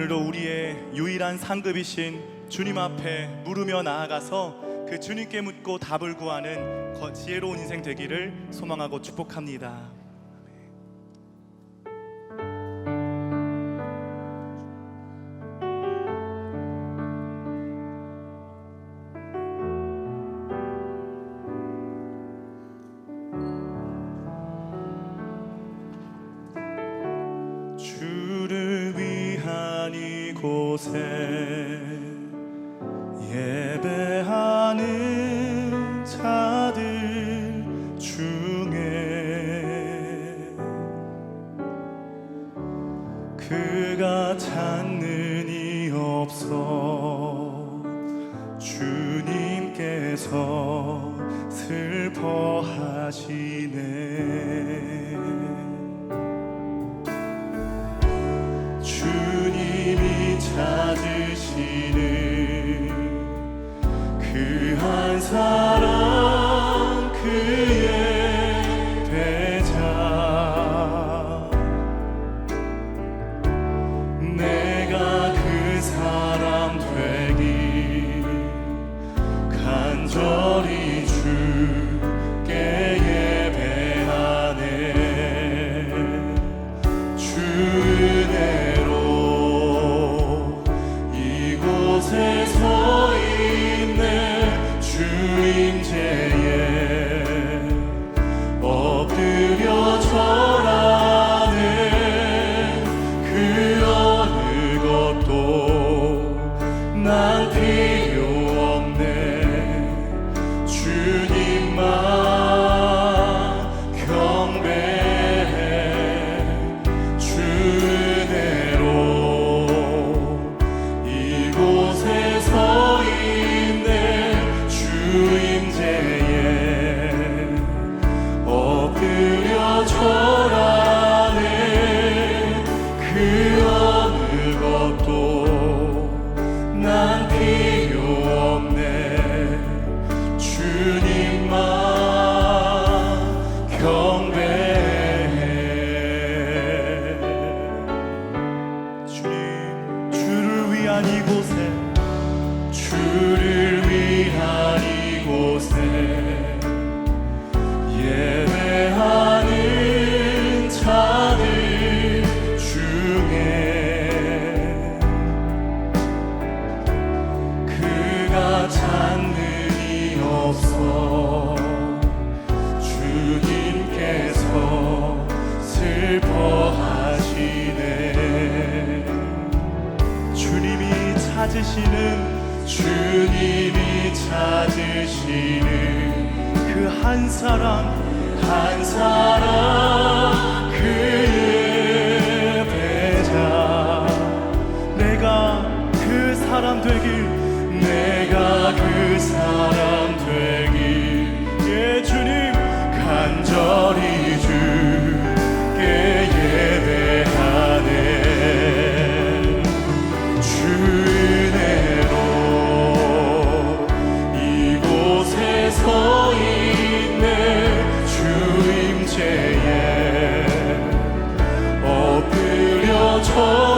오늘도 우리의 유일한 상급이신 주님 앞에 물으며 나아가서 그 주님께 묻고 답을 구하는 지혜로운 인생 되기를 소망하고 축복합니다. 주 이곳에 예배 하시는 그 去 한 사람 한 사람 그의 배자. 내가 그 사람 되길 내가 그 사람. 错。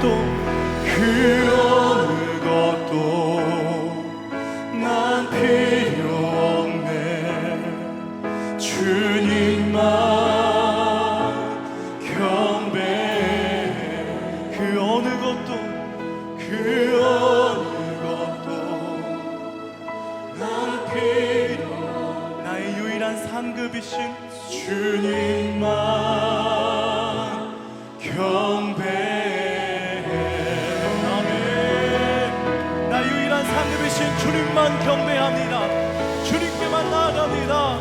또 그. 주님만 경배합니다. 주님께만 나아갑니다.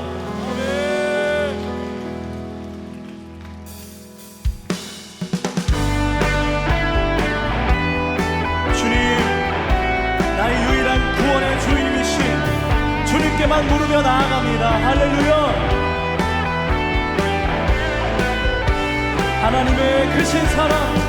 주님께만 부르며 나아갑니다. 할렐루야. 하나님의 크신 사랑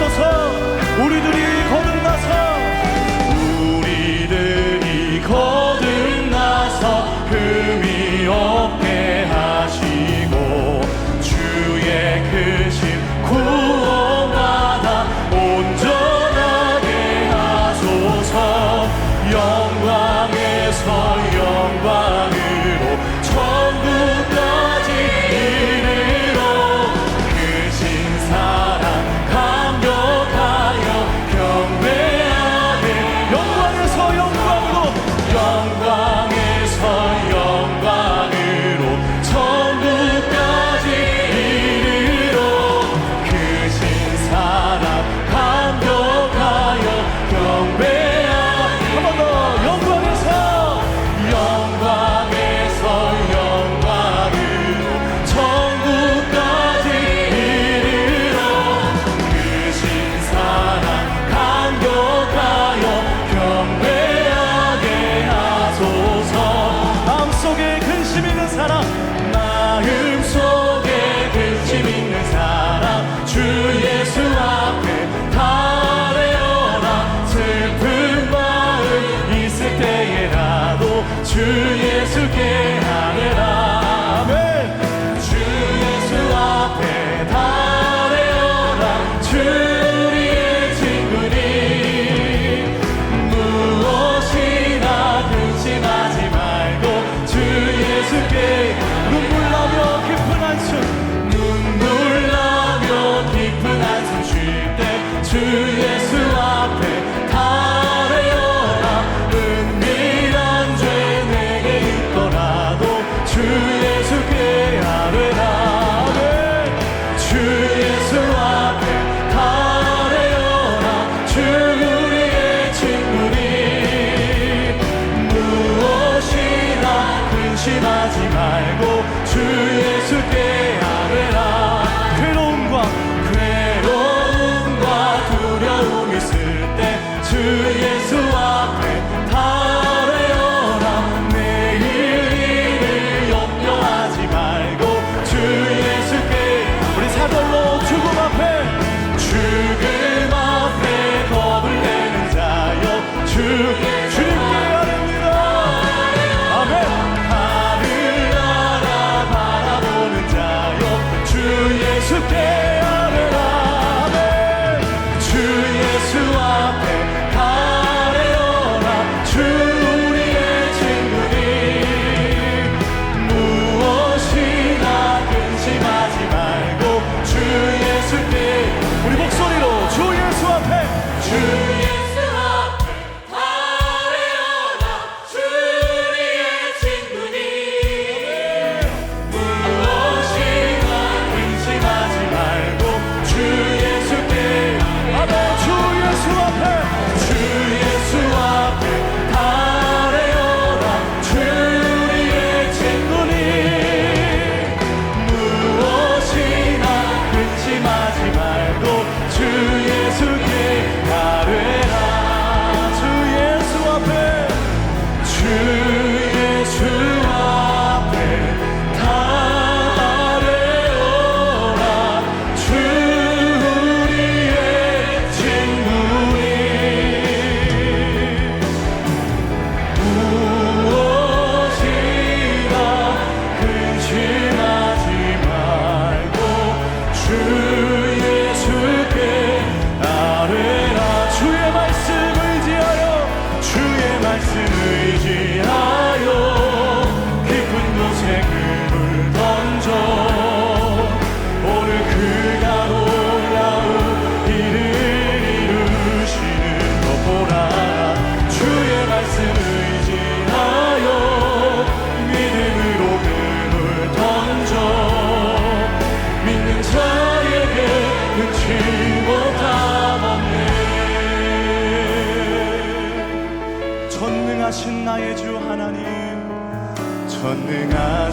주옵소서. 우리들이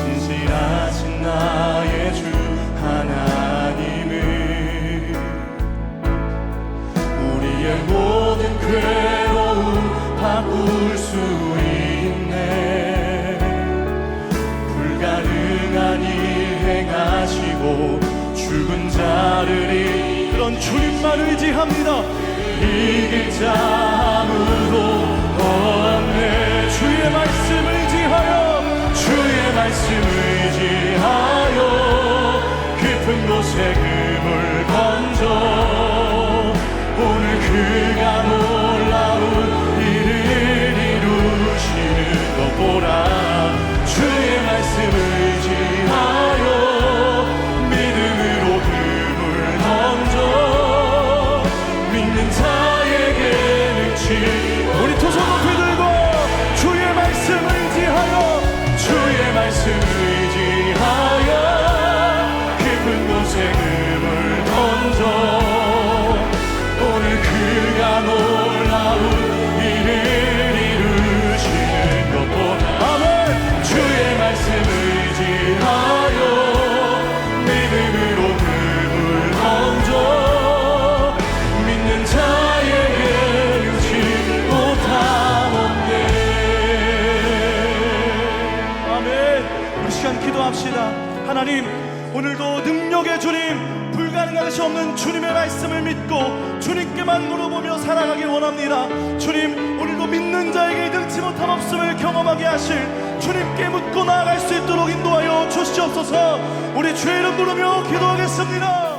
신실하신 나의 주 하나님을. 우리의 모든 괴로움 바꿀 수 있네. 불가능한 일 행하시고 죽은 자를 이 그런 주님만 의지합니다. 이길 자 아무 take 하나님 오늘도 능력의 주님 불가능한 것이 없는 주님의 말씀을 믿고 주님께만 물어보며 살아가길 원합니다. 주님 오늘도 믿는 자에게 능치 못함 없음을 경험하게 하실 주님께 묻고 나아갈 수 있도록 인도하여 주시옵소서. 우리 이름 부르며 기도하겠습니다